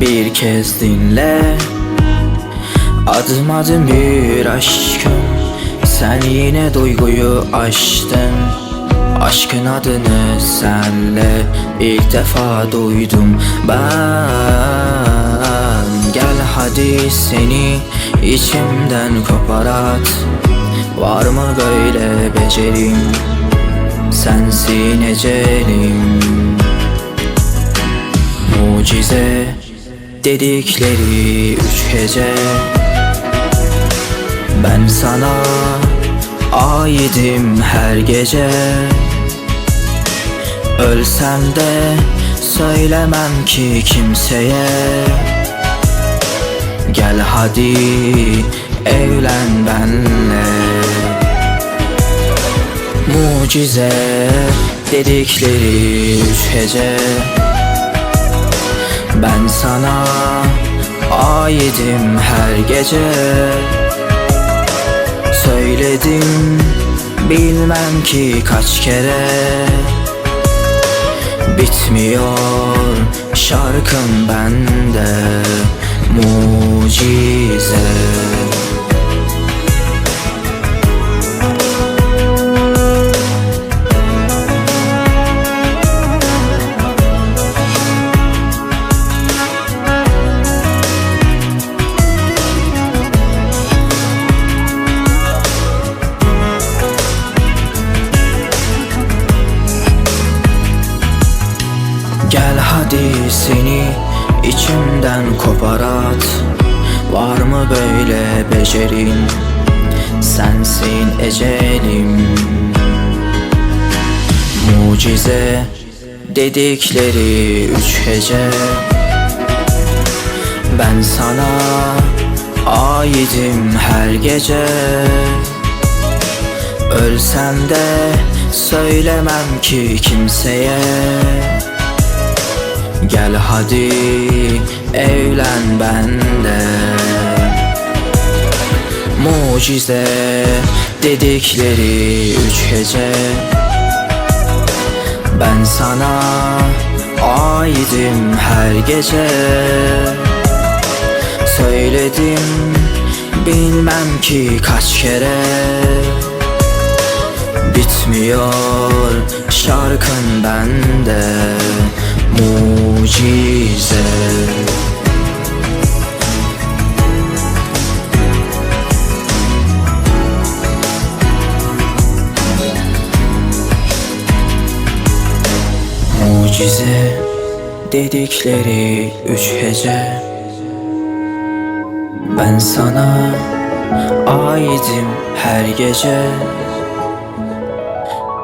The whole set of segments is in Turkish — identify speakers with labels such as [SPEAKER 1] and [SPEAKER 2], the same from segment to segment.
[SPEAKER 1] bir kez dinle. Adım adım bir aşkım. Sen yine duyguyu aştın. Aşkın adını senle ilk defa duydum ben. Gel hadi seni içimden kopar at Var mı böyle becerim? Sensin ecelim. Mucize dedikleri üç gece. Ben sana aidim her gece. Ölsem de söylemem ki kimseye. Gel hadi evlen benle. Mucize dedikleri üç gece. Ben sana aidim her gece. Söyledim bilmem ki kaç kere. Bitmiyor şarkın bende mucize seni içimden kopar at Var mı böyle becerin? Sensin ecelim. Mucize dedikleri üç gece Ben sana aidim her gece. Ölsem de söylemem ki kimseye Gel hadi evlen bende. Mucize dedikleri üç gece. Ben sana aidim her gece. Söyledim bilmem ki kaç kere. Bitmiyor şarkın bende mucize. Mucize dedikleri üç gece Ben sana aidim her gece.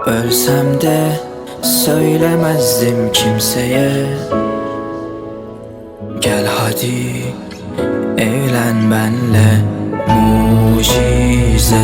[SPEAKER 1] Ölsem de söylemezdim kimseye Gel hadi evlen benle mucize